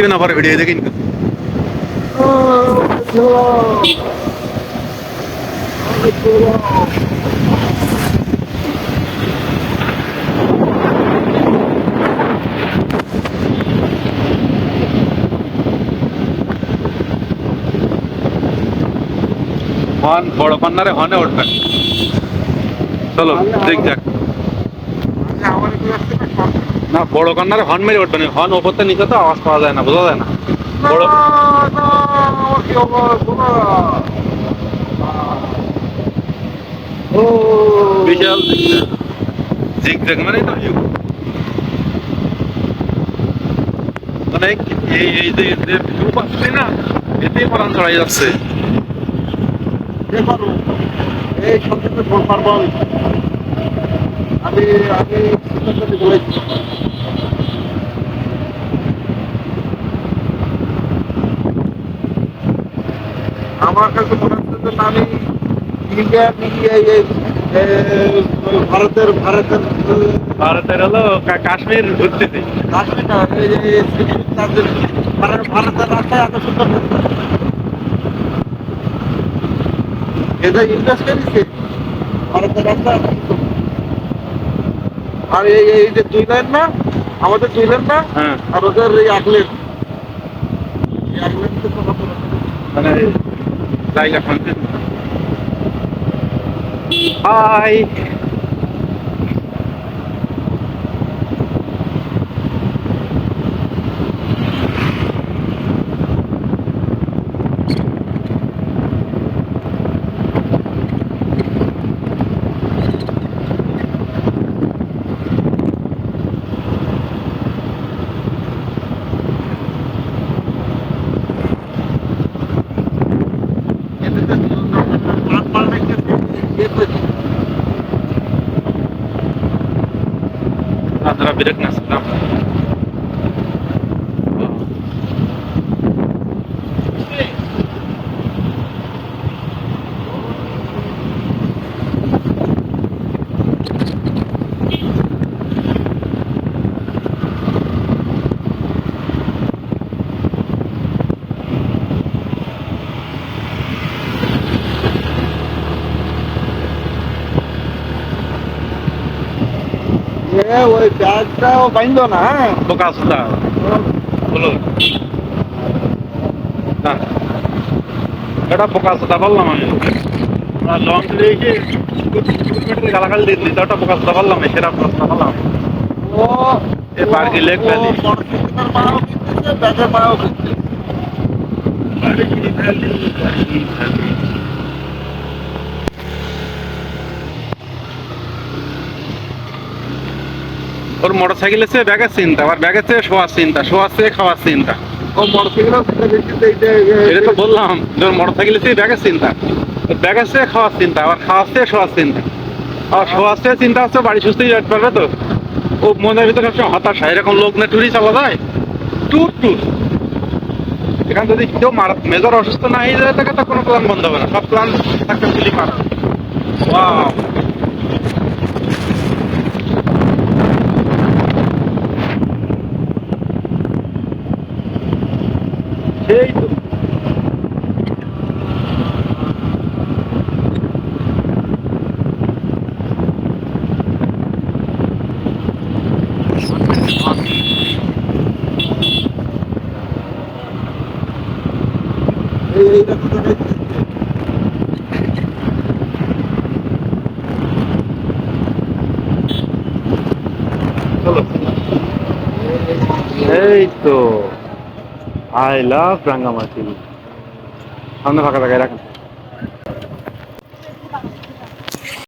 দেখতে না পরে ভিডিও দেখি হর্ন বড় কন্যারে হর্নে উঠবেন চলো দেখ যাক না বড় কন্যারে হর্ন মেরে উঠবেন হর্ন ওপরতে নিচে তো আওয়াজ পাওয়া যায় না বোঝা যায় না। বড় বিশাল জিগজ্যাগ। মানে তো। মানে এই এই যে ভিউ পাচ্ছি না এতেই পরান ছড়াই যাচ্ছে। এই সবকিছু ফোন পারব আমি আমি বলেছি। আমার কাছে মনে হচ্ছে যে আমি ইন্ডিয়া এই, ভারতের ভারতের ভারতের হলো কাশ্মীর ঘুরতেছি কাশ্মীর না এই যে তাদের ভারত- ভারতের রাস্তায় এত সুন্দর এটা ইন্ডাস্ট্রি দিচ্ছে ভারতের রাস্তা। আর এই এই যে দুই লাইন না আমাদের দুই লাইন না হ্যাঁ। আর ওদের এই এক লেন এই এক লেন। মানে জায়গা হাই Bilet nasıl? Tamam. এ ওই ব্যাগটাও বাইন্ধো না হ্যাঁ? বোকা সুদা বলো না। এটা বোকা সুদা বললাম আমি। লং লেগে গালাগাল দিয়ে দিলি ওটা বোকা সুদা বললাম সেরা প্রশ্ন বললাম। ও এ বার্গি লেক ভ্যালি। ব্যাগের মারাও ওর মোটর সাইকেল এসে ব্যাগের চিন্তা আবার ব্যাগের চেয়ে শোয়ার চিন্তা শোয়ার চেয়ে খাওয়ার চিন্তা। ও এটা তো বললাম ওর মোটর সাইকেল এসে ব্যাগের চিন্তা। ব্যাগের থেকে খাওয়ার চিন্তা আবার খাওয়ার থেকে শোয়ার চিন্তা। আর শোয়ার থেকে চিন্তা হচ্ছে বাড়ি সুস্থই যেতে পারবে তো। ও মনের ভিতরে সবসময় হতাশা এরকম লোক না টুরি চালা যায় ট্যুর ট্যুর এখানে যদি কেউ মারা মেজর অসুস্থ না হয়ে যায় থাকে তো কোনো প্ল্যান বন্ধ হবে না সব প্ল্যান সাকসেসফুলি মারা সেই তো। এই তো। আই লাভ রাঙ্গামাটি সামনে ফাঁকা জায়গায় রাখেন।